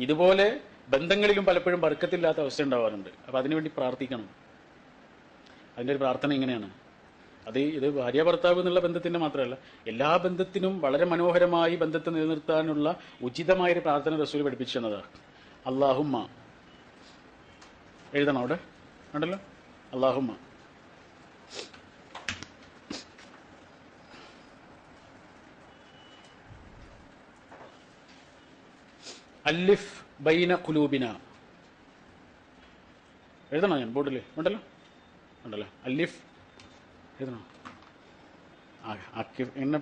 ഇതുപോലെ ബന്ധങ്ങളിലും പലപ്പോഴും വർക്കത്തില്ലാത്ത അവസ്ഥ ഉണ്ടാവാറുണ്ട്. അപ്പൊ അതിനുവേണ്ടി പ്രാർത്ഥിക്കണം. അതിന്റെ ഒരു പ്രാർത്ഥന ഇങ്ങനെയാണ്. അത് ഇത് ഭാര്യ ഭർത്താവ് എന്നുള്ള ബന്ധത്തിന്റെ മാത്രമല്ല എല്ലാ ബന്ധത്തിനും വളരെ മനോഹരമായി ബന്ധത്തെ നിലനിർത്താനുള്ള ഉചിതമായ ഒരു പ്രാർത്ഥന റസൂൽ പഠിപ്പിച്ചു തന്നതാണ് അള്ളാഹുമ്മ എഴുതണം അവിടെ? ഉണ്ടല്ലോ? അള്ളാഹുമ്മ അല്ലിഫ് ബൈന കുലൂബിന എഴുതണോ ഞാൻ ബോർഡിൽ? ഉണ്ടല്ലോ? ഉണ്ടല്ലോ. അല്ലിഫ്. എഴുതണോ? ആ അക്കി എന്നെ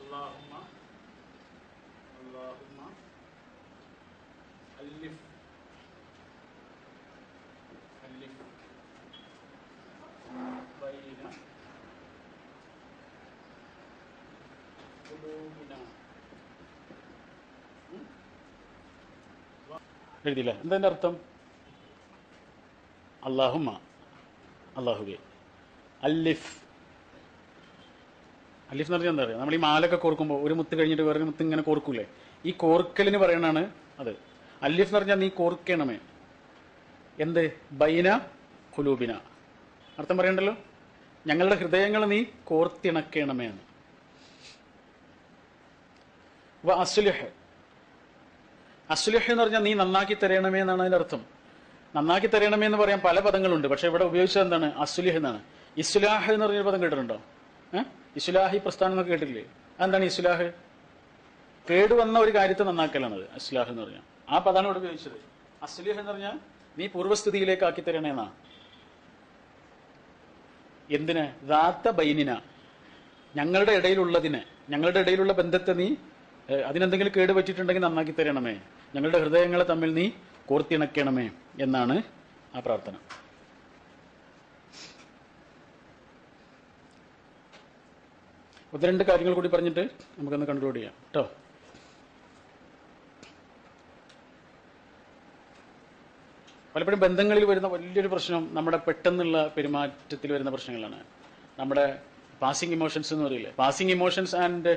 അള്ളാഹുമ്മ അള്ളാഹുമ്മ അല്ലിഫ് അല്ലിഫ് ബൈന ഖുലൂബിന? എഴുതിയില്ല? അർത്ഥം? അള്ളാഹുമ അള്ളാഹുബെ അല്ലിഫ്. അലിഫ് എന്ന് പറഞ്ഞാൽ എന്താ നമ്മൾ ഈ മാലൊക്കെ കോർക്കുമ്പോൾ ഒരു മുത്ത് കഴിഞ്ഞിട്ട് വേറെ മുത്ത് ഇങ്ങനെ കോർക്കൂലേ? ഈ കോർക്കലിന് പറയണാണ് അത്. അലിഫ് എന്ന് പറഞ്ഞാൽ നീ കോർക്കണമേ. എന്ത്? ബൈന കുലൂബിന അർത്ഥം പറയണ്ടല്ലോ? ഞങ്ങളുടെ ഹൃദയങ്ങൾ നീ കോർത്തിണക്കണമേ എന്ന്. അപ്പൊ അസുലഹ്. അസുലഹ് എന്ന് പറഞ്ഞാൽ നീ നന്നാക്കി തരണമേ എന്നാണ് അതിന്റെ അർത്ഥം. നന്നാക്കി തരണമേ എന്ന് പറയാൻ പല പദങ്ങളുണ്ട്. പക്ഷെ ഇവിടെ ഉപയോഗിച്ചത് എന്താണ്? അസുലിഹ് എന്നാണ്. ഇസ്ലാഹ് എന്ന് പറഞ്ഞൊരു പദം കേട്ടിട്ടുണ്ടോ? ഏഹ് ഇസ്ലാഹി പ്രസ്ഥാനം എന്നൊക്കെ കേട്ടില്ലേ അതെന്താണ് ഇസ്ലാഹ്? കേടുവന്ന ഒരു കാര്യത്തെ നന്നാക്കലാണത് അസ്ലാഹ് എന്ന് പറഞ്ഞാൽ. ആ പദമാണ് ഇവിടെ ഉപയോഗിച്ചത്. അസ്ലിഹ് എന്ന് പറഞ്ഞാൽ നീ പൂർവസ്ഥിതിയിലേക്ക് ആക്കി തരണേന്നാ എന്തിന്? ദാത്ത ബൈനിന. ഞങ്ങളുടെ ഇടയിലുള്ളതിനെ. ഞങ്ങളുടെ ഇടയിലുള്ള ബന്ധത്തെ നീ അതിനെന്തെങ്കിലും കേട് വെച്ചിട്ടുണ്ടെങ്കിൽ നന്നാക്കി തരണമേ. ഞങ്ങളുടെ ഹൃദയങ്ങളെ തമ്മിൽ നീ കോർത്തിണക്കണമേ എന്നാണ് ആ പ്രാർത്ഥന. ഒന്ന് രണ്ട് കാര്യങ്ങൾ കൂടി പറഞ്ഞിട്ട് നമുക്കൊന്ന് കൺക്ലൂഡ് ചെയ്യാം. കേട്ടോ പലപ്പോഴും ബന്ധങ്ങളിൽ വരുന്ന വലിയൊരു പ്രശ്നം നമ്മുടെ പെട്ടെന്നുള്ള പെരുമാറ്റത്തിൽ വരുന്ന പ്രശ്നങ്ങളാണ്. നമ്മുടെ പാസിംഗ് ഇമോഷൻസ് എന്ന് പറയില്ലേ? Passing emotions and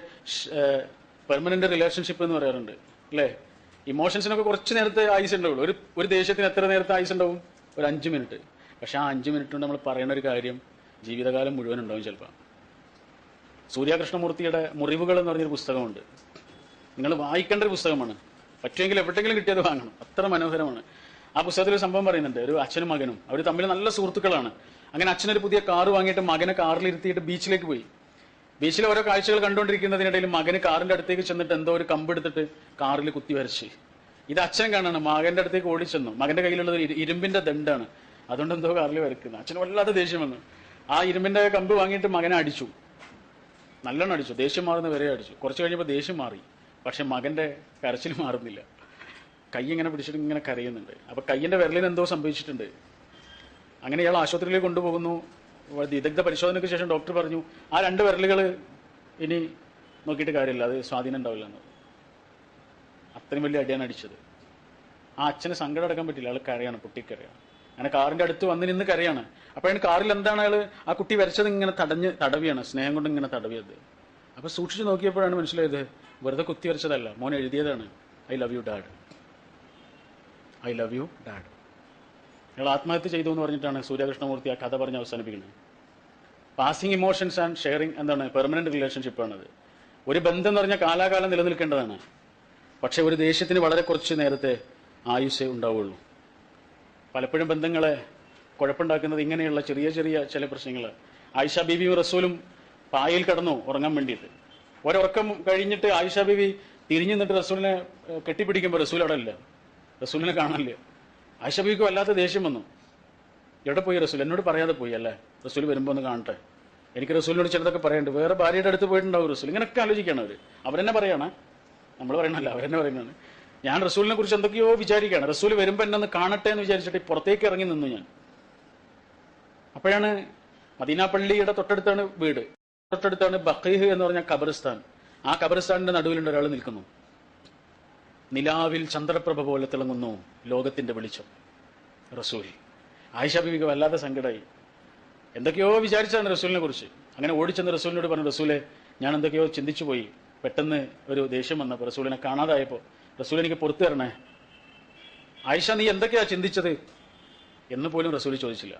permanent relationship എന്ന് പറയാറുണ്ട് അല്ലേ? ഇമോഷൻസിനൊക്കെ കുറച്ച് നേരത്തെ ആയുസ് ഉണ്ടാവുള്ളൂ ഒരു ഒരു ദേഷ്യത്തിന് എത്ര നേരത്തെ ആയുസ് ഉണ്ടാവും ഒരു അഞ്ച് മിനിറ്റ് പക്ഷെ ആ അഞ്ച് മിനിറ്റ് കൊണ്ട് നമ്മൾ പറയുന്ന ഒരു കാര്യം ജീവിതകാലം മുഴുവൻ ഉണ്ടാവും ചിലപ്പോൾ സൂര്യകൃഷ്ണമൂർത്തിയുടെ മുറിവുകൾ എന്ന് പറഞ്ഞൊരു പുസ്തകമുണ്ട്. നിങ്ങൾ വായിക്കേണ്ട ഒരു പുസ്തകമാണ്. പറ്റുമെങ്കിൽ എവിടെയെങ്കിലും കിട്ടിയത് വാങ്ങണം. അത്ര മനോഹരമാണ്. ആ പുസ്തകത്തിൽ ഒരു സംഭവം പറയുന്നുണ്ട്. ഒരു അച്ഛനും മകനും. അവർ തമ്മിൽ നല്ല സുഹൃത്തുക്കളാണ്. അങ്ങനെ അച്ഛനൊരു പുതിയ കാർ വാങ്ങിയിട്ട് മകനെ കാറിലിരുത്തിയിട്ട് ബീച്ചിലേക്ക് പോയി. ബീച്ചിലെ ഓരോ കാഴ്ചകൾ കണ്ടുകൊണ്ടിരിക്കുന്നതിനിടയിൽ മകന് കാറിന്റെ അടുത്തേക്ക് ചെന്നിട്ട് എന്തോ ഒരു കമ്പെടുത്തിട്ട് കാറിൽ കുത്തി വരച്ച്. ഇത് അച്ഛൻ കാണാണ്. മകന്റെ അടുത്തേക്ക് ഓടിച്ചെന്നു മകന്റെ കയ്യിലുള്ളത് ഇരുമ്പിന്റെ ദണ്ടാണ് അതുകൊണ്ട് എന്തോ കാറിൽ വരക്കുന്നത് അച്ഛന് വല്ലാത്ത ദേഷ്യം വന്നു. ആ ഇരുമ്പിന്റെ കമ്പ് വാങ്ങിയിട്ട് മകനെ അടിച്ചു. നല്ലോണം അടിച്ചു. ദേഷ്യം മാറുന്ന വരെ അടിച്ചു. കുറച്ച് കഴിഞ്ഞപ്പോൾ ദേഷ്യം മാറി. പക്ഷെ മകന്റെ കരച്ചിൽ മാറുന്നില്ല. കൈ ഇങ്ങനെ പിടിച്ചിട്ട് ഇങ്ങനെ കരയുന്നുണ്ട്. അപ്പൊ കൈയിന്റെ വിരലിന് എന്തോ സംഭവിച്ചിട്ടുണ്ട്. അങ്ങനെ ഇയാൾ ആശുപത്രിയിലേക്ക് കൊണ്ടുപോകുന്നു. വിദഗ്ധ പരിശോധനയ്ക്ക് ശേഷം ഡോക്ടർ പറഞ്ഞു ആ രണ്ട് വിരലുകൾ ഇനി നോക്കിയിട്ട് കാര്യമില്ല അത് സ്വാധീനം ഉണ്ടാവില്ല എന്ന്. അത്രയും വലിയ അടിയാണ് അടിച്ചത്. ആ അച്ഛന് സങ്കടം അടക്കാൻ പറ്റില്ല അയാൾ കരയാണ് പൊട്ടിക്കരയാണ് അങ്ങനെ കാറിന്റെ അടുത്ത് വന്ന് നിന്ന് കരയാണ്. അപ്പോഴാണ് കാറിൽ എന്താണ് അയാൾ ആ കുട്ടി വരച്ചത് ഇങ്ങനെ തടഞ്ഞ് തടവിയാണ് സ്നേഹം കൊണ്ട് ഇങ്ങനെ തടവിയത്. അപ്പൊ സൂക്ഷിച്ചു നോക്കിയപ്പോഴാണ് മനസ്സിലായത് വെറുതെ കുത്തി വരച്ചതല്ല മോൻ എഴുതിയതാണ് I love you dad I love you dad അയാൾ ആത്മഹത്യ ചെയ്തു എന്ന് പറഞ്ഞിട്ടാണ് സൂര്യകൃഷ്ണമൂർത്തി ആ കഥ പറഞ്ഞ് അവസാനിപ്പിക്കുന്നത്. പാസിംഗ് ഇമോഷൻസ് ആൻഡ് ഷെയറിംഗ് എന്താണ്? പെർമനന്റ് റിലേഷൻഷിപ്പാണത് ഒരു ബന്ധം എന്ന് പറഞ്ഞാൽ കാലാകാലം നിലനിൽക്കേണ്ടതാണ്. പക്ഷെ ഒരു ദേഷ്യത്തിന് വളരെ കുറച്ച് നേരത്തെ ആയുസ്സേ ഉണ്ടാവുള്ളൂ. പലപ്പോഴും ബന്ധങ്ങളെ കുഴപ്പമുണ്ടാക്കുന്നത് ഇങ്ങനെയുള്ള ചെറിയ ചെറിയ ചില പ്രശ്നങ്ങൾ. ആയിഷ ബീബിയും റസൂലും പായയിൽ കടന്നു ഉറങ്ങാൻ വേണ്ടിയിട്ട്. ഒരുറക്കം കഴിഞ്ഞിട്ട് ആയിഷ ബീബി തിരിഞ്ഞു നിന്നിട്ട് റസൂലിനെ കെട്ടിപ്പിടിക്കുമ്പോൾ റസൂൽ അവിടെ ഇല്ല. റസൂലിനെ കാണാനില്ല. ആയിഷ അല്ലാത്ത വല്ലാത്ത ദേഷ്യം വന്നു. എവിടെ പോയി റസൂൽ? എന്നോട് പറയാതെ പോയി അല്ലേ? റസൂൽ വരുമ്പോൾ ഒന്ന് കാണട്ടെ. എനിക്ക് റസൂലിനോട് ചിലതൊക്കെ പറയാനുണ്ട് വേറെ ഭാര്യയുടെ അടുത്ത് പോയിട്ടുണ്ടാവും റസൂൽ. ഇങ്ങനെയൊക്കെ ആലോചിക്കുകയാണ് അവർ അവരെന്നെ പറയാണ്. നമ്മൾ പറയണല്ല അവരെന്നെ പറയുന്നതാണ് ഞാൻ റസൂലിനെ കുറിച്ച് എന്തൊക്കെയോ വിചാരിക്കുകയാണ്. റസൂൽ വരുമ്പോൾ എന്നെ ഒന്ന് കാണട്ടെ എന്ന് വിചാരിച്ചിട്ട് പുറത്തേക്ക് ഇറങ്ങി നിന്നു ഞാൻ. അപ്പോഴാണ് മദീന പള്ളിയുടെ തൊട്ടടുത്താണ് വീട്. തൊട്ടടുത്താണ് ബഖീഹ് എന്ന് പറഞ്ഞ ഖബറിസ്ഥാൻ ആ ഖബറിസ്ഥാനിന്റെ നടുവിലുണ്ട് ഒരാൾ നിൽക്കുന്നു. നിലാവിൽ ചന്ദ്രപ്രഭ പോലെ തിളങ്ങുന്നു ലോകത്തിന്റെ വെളിച്ചം. റസൂൽ. ആയിഷ ബീവിക്ക് വല്ലാത്ത സങ്കടമായി എന്തൊക്കെയോ വിചാരിച്ചാണ് റസൂലിനെ കുറിച്ച്. അങ്ങനെ ഓടിച്ചെന്ന് റസൂലിനോട് പറഞ്ഞു റസൂലെ ഞാൻ എന്തൊക്കെയോ ചിന്തിച്ചു പോയി. പെട്ടെന്ന് ഒരു ദേഷ്യം വന്നപ്പോൾ റസൂലിനെ കാണാതായപ്പോൾ റസൂൽ എനിക്ക് പുറത്തു തരണേ ആയിഷ നീ എന്തൊക്കെയാ ചിന്തിച്ചത്? എന്ന് പോലും റസൂൽ ചോദിച്ചില്ല.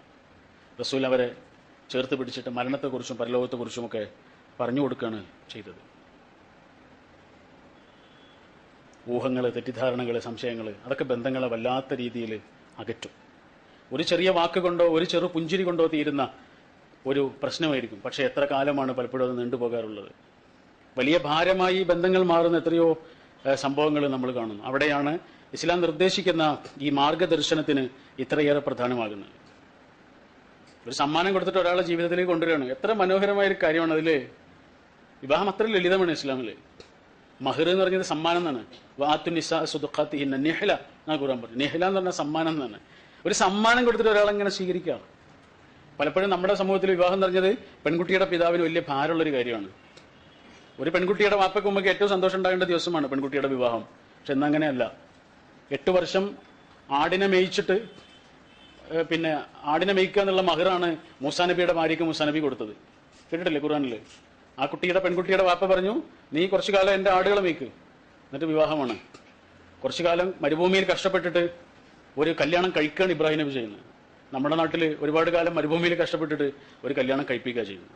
റസൂൽ അവരെ ചേർത്ത് പിടിച്ചിട്ട് മരണത്തെക്കുറിച്ചും പരലോകത്തെക്കുറിച്ചുമൊക്കെ പറഞ്ഞു കൊടുക്കുകയാണ് ചെയ്തത്. ഊഹങ്ങൾ തെറ്റിദ്ധാരണകൾ സംശയങ്ങൾ അതൊക്കെ ബന്ധങ്ങളെ വല്ലാത്ത രീതിയിൽ അകറ്റും. ഒരു ചെറിയ വാക്ക് കൊണ്ടോ ഒരു ചെറു പുഞ്ചിരി കൊണ്ടോ തീരുന്ന ഒരു പ്രശ്നമായിരിക്കും. പക്ഷേ എത്ര കാലമാണ് പലപ്പോഴും അത് നീണ്ടുപോകാറുള്ളത് വലിയ ഭാരമായി ബന്ധങ്ങൾ മാറുന്ന എത്രയോ സംഭവങ്ങൾ നമ്മൾ കാണുന്നു. അവിടെയാണ് ഇസ്ലാം നിർദ്ദേശിക്കുന്ന ഈ മാർഗദർശനത്തിന് ഇത്രയേറെ പ്രധാനമാകുന്നത്. ഒരു സമ്മാനം കൊടുത്തിട്ട് ഒരാളെ ജീവിതത്തിലേക്ക് കൊണ്ടുവരികയാണ്. എത്ര മനോഹരമായ ഒരു കാര്യമാണ് അതിൽ വിവാഹം അത്ര ലളിതമാണ് ഇസ്ലാമിൽ. മഹർ എന്ന് പറഞ്ഞത് സമ്മാനം എന്നാണ്. വാത്തു നിസാ സുദുഖാത്തി ഹിന്ന നെഹ്ല എന്നാ ഖുറാൻ പറഞ്ഞു നെഹ്ല എന്ന് പറഞ്ഞാൽ സമ്മാനം എന്നാണ്. ഒരു സമ്മാനം കൊടുത്തിട്ട് ഒരാൾ ഇങ്ങനെ സ്വീകരിക്കുക പലപ്പോഴും നമ്മുടെ സമൂഹത്തിൽ വിവാഹം എന്ന് പറഞ്ഞത് പെൺകുട്ടിയുടെ പിതാവിന് വലിയ ഭാരമുള്ളൊരു കാര്യമാണ്. ഒരു പെൺകുട്ടിയുടെ വാപ്പയ്ക്ക് ഉമ്മയ്ക്ക് ഏറ്റവും സന്തോഷം ഉണ്ടാകേണ്ട ദിവസമാണ് പെൺകുട്ടിയുടെ വിവാഹം. പക്ഷെ എന്നങ്ങനെയല്ല എട്ട് വർഷം ആടിനെ മേയിച്ചിട്ട് പിന്നെ ആടിനെ മേയിക്കുക എന്നുള്ള മഹറാണ് മൂസാനബിയുടെ ഭാര്യയ്ക്ക് മൂസാനബി കൊടുത്തത്. കേട്ടിട്ടില്ലേ ഖുറാനിൽ ആ കുട്ടിയുടെ പെൺകുട്ടിയുടെ വാപ്പ പറഞ്ഞു നീ കുറച്ചു കാലം എന്റെ ആടുകളെ മേയ്ക്ക്. എന്നിട്ട് വിവാഹമാണ്. കുറച്ചു കാലം മരുഭൂമിയിൽ കഷ്ടപ്പെട്ടിട്ട് ഒരു കല്യാണം കഴിക്കുകയാണ് ഇബ്രാഹിം നബി ചെയ്യുന്നത്. നമ്മുടെ നാട്ടിൽ ഒരുപാട് കാലം മരുഭൂമിയിൽ കഷ്ടപ്പെട്ടിട്ട് ഒരു കല്യാണം കഴിപ്പിക്കുക ചെയ്യുന്നത്.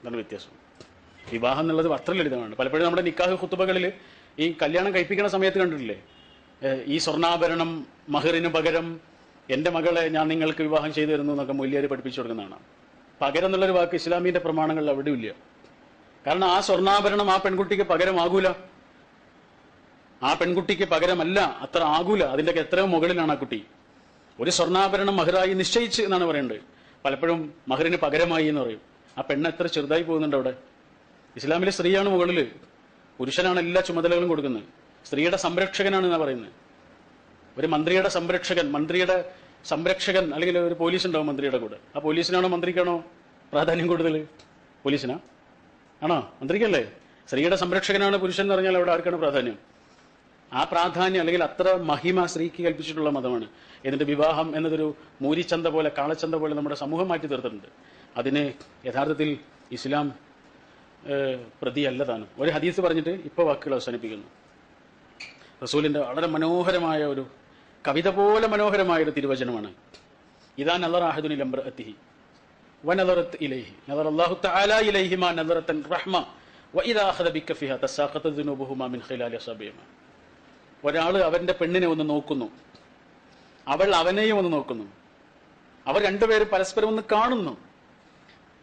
അതാണ് വ്യത്യാസം. വിവാഹം എന്നുള്ളത് അത്ര ലളിതമാണ്. പലപ്പോഴും നമ്മുടെ നിക്കാഹ് കുത്തുബകളിൽ ഈ കല്യാണം കഴിപ്പിക്കുന്ന സമയത്ത് കണ്ടിട്ടില്ലേ? ഈ സ്വർണാഭരണം മഹറിന് പകരം എന്റെ മകളെ ഞാൻ നിങ്ങൾക്ക് വിവാഹം ചെയ്തു തരുന്നു എന്നൊക്കെ മൂല്യർ പഠിപ്പിച്ചു കൊടുക്കുന്നതാണ് പകരം എന്നുള്ളൊരു വാക്ക് ഇസ്ലാമിന്റെ പ്രമാണങ്ങളിൽ അവിടെ ഇല്ല. കാരണം ആ സ്വർണാഭരണം ആ പെൺകുട്ടിക്ക് പകരമാകൂല. ആ പെൺകുട്ടിക്ക് പകരമല്ല അത്ര ആകൂല. അതിന്റെ എത്രയോ മുകളിലാണ് ആ കുട്ടി. ഒരു സ്വർണാഭരണം മഹറായി നിശ്ചയിച്ച് എന്നാണ് പറയുന്നത് പലപ്പോഴും മഹറിന് പകരമായി എന്ന് പറയും. ആ പെണ്ണ് എത്ര ചെറുതായി പോകുന്നുണ്ട് അവിടെ. ഇസ്ലാമിലെ സ്ത്രീയാണ് മുകളിൽ പുരുഷനാണ് എല്ലാ ചുമതലകളും കൊടുക്കുന്നത്. സ്ത്രീയുടെ സംരക്ഷകനാണ് എന്നാ പറയുന്നത്. ഒരു മന്ത്രിയുടെ സംരക്ഷകൻ മന്ത്രിയുടെ സംരക്ഷകൻ അല്ലെങ്കിൽ ഒരു പോലീസ് ഉണ്ടാവും മന്ത്രിയുടെ കൂടെ. ആ പോലീസിനാണോ മന്ത്രിക്കാണോ പ്രാധാന്യം കൂടുതൽ? പോലീസിനാ? ആണോ? മന്ത്രിക്കല്ലേ? സ്ത്രീയുടെ സംരക്ഷകനാണ് പുരുഷൻ എന്ന് പറഞ്ഞാൽ അവിടെ ആർക്കാണ് പ്രാധാന്യം? ആ പ്രാധാന്യം അല്ലെങ്കിൽ അത്ര മഹിമ സ്ത്രീക്ക് കൽപ്പിച്ചിട്ടുള്ള മതമാണ്. എന്നിട്ട് വിവാഹം എന്നതൊരു മൂരിച്ചന്ത പോലെ കാളച്ചന്ത പോലെ നമ്മുടെ സമൂഹം മാറ്റി തീർത്തിട്ടുണ്ട്. അതിന് യഥാർത്ഥത്തിൽ ഇസ്ലാം പ്രതി പ്രതിയല്ല താനും ഒരു ഹദീസ് പറഞ്ഞിട്ട് ഇപ്പോൾ വാക്കുകൾ അവസാനിപ്പിക്കുന്നു. റസൂലിന്റെ വളരെ മനോഹരമായ ഒരു കവിത പോലെ മനോഹരമായ ഒരു തിരുവചനമാണ് ഇതാ നദർ അഹദുനിൽ അംറഅത്തിഹി ونظرت إليه نظر الله تعالى إليهما نظرة رحمة وإذا أخذ بكفها تساقط ذنوبهما من خلال أصابعهما ഒരാള് അവന്റെ പെണ്ണിനെ ഒന്ന് നോക്കുന്നു അവൾ അവനെയും ഒന്ന് നോക്കുന്നു അവർ രണ്ടുപേരും പരസ്പരം ഒന്ന് കാണുന്നു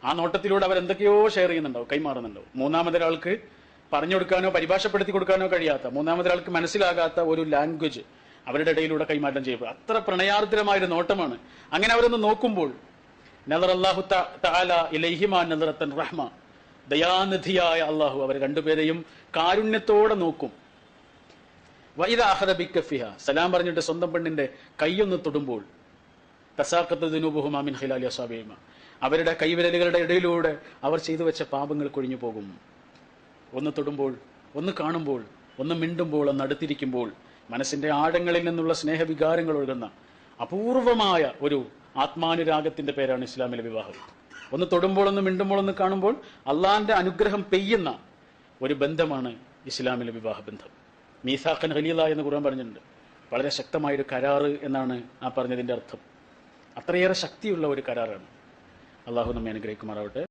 ആ നോട്ടത്തിലൂടെ അവർ എന്തൊക്കെയോ ഷെയർ ചെയ്യുന്നുണ്ടാവും കൈമാറുന്നുണ്ടാവും മൂന്നാമതൊരാൾക്ക് പറഞ്ഞു കൊടുക്കാനോ പരിഭാഷപ്പെടുത്തി കൊടുക്കാനോ കഴിയാത്ത മൂന്നാമതൊരാൾക്ക് മനസ്സിലാകാത്ത ഒരു ലാംഗ്വേജ് അവരുടെ ഇടയിലൂടെ കൈമാറ്റം ചെയ്യപ്പെടും അത്ര പ്രണയാർദ്രമായ ഒരു നോട്ടമാണ്. അങ്ങനെ അവരൊന്ന് നോക്കുമ്പോൾ നദർ അള്ളാഹു തആല നദറത്തൻ റഹ്മ. ദയാനിധിയായ അള്ളാഹു അവർ രണ്ടുപേരെയും കാരുണ്യത്തോടെ നോക്കും. വൈദ അഹദ ബിക്കഫിഹ സലാം പറഞ്ഞിട്ട് സ്വന്തം പെണ്ണിന്റെ കൈയൊന്ന് തൊടുമ്പോൾ അവരുടെ കൈവിരലുകളുടെ ഇടയിലൂടെ അവർ ചെയ്തു വെച്ച പാപങ്ങൾ കൊഴിഞ്ഞു പോകും. ഒന്ന് തൊടുമ്പോൾ ഒന്ന് കാണുമ്പോൾ ഒന്ന് മിണ്ടുമ്പോൾ ഒന്ന് അടുത്തിരിക്കുമ്പോൾ മനസ്സിന്റെ ആഴങ്ങളിൽ നിന്നുള്ള സ്നേഹവികാരങ്ങൾ ഒഴുകുന്ന അപൂർവമായ ഒരു ആത്മാനുരാഗത്തിന്റെ പേരാണ് ഇസ്ലാമിലെ വിവാഹം. ഒന്ന് തൊടുമ്പോൾ ഒന്ന് മിണ്ടുമ്പോൾ ഒന്ന് കാണുമ്പോൾ അള്ളാഹിന്റെ അനുഗ്രഹം പെയ്യുന്ന ഒരു ബന്ധമാണ് ഇസ്ലാമിലെ വിവാഹ ബന്ധം. മീസാഖൻ ഖലീല എന്ന് ഖുർആൻ പറഞ്ഞിട്ടുണ്ട്. വളരെ ശക്തമായൊരു കരാറ് എന്നാണ് ആ പറഞ്ഞതിന്റെ അർത്ഥം. അത്രയേറെ ശക്തിയുള്ള ഒരു കരാറാണ്. അള്ളാഹു നമ്മെ അനുഗ്രഹിക്കുമാറാവട്ടെ.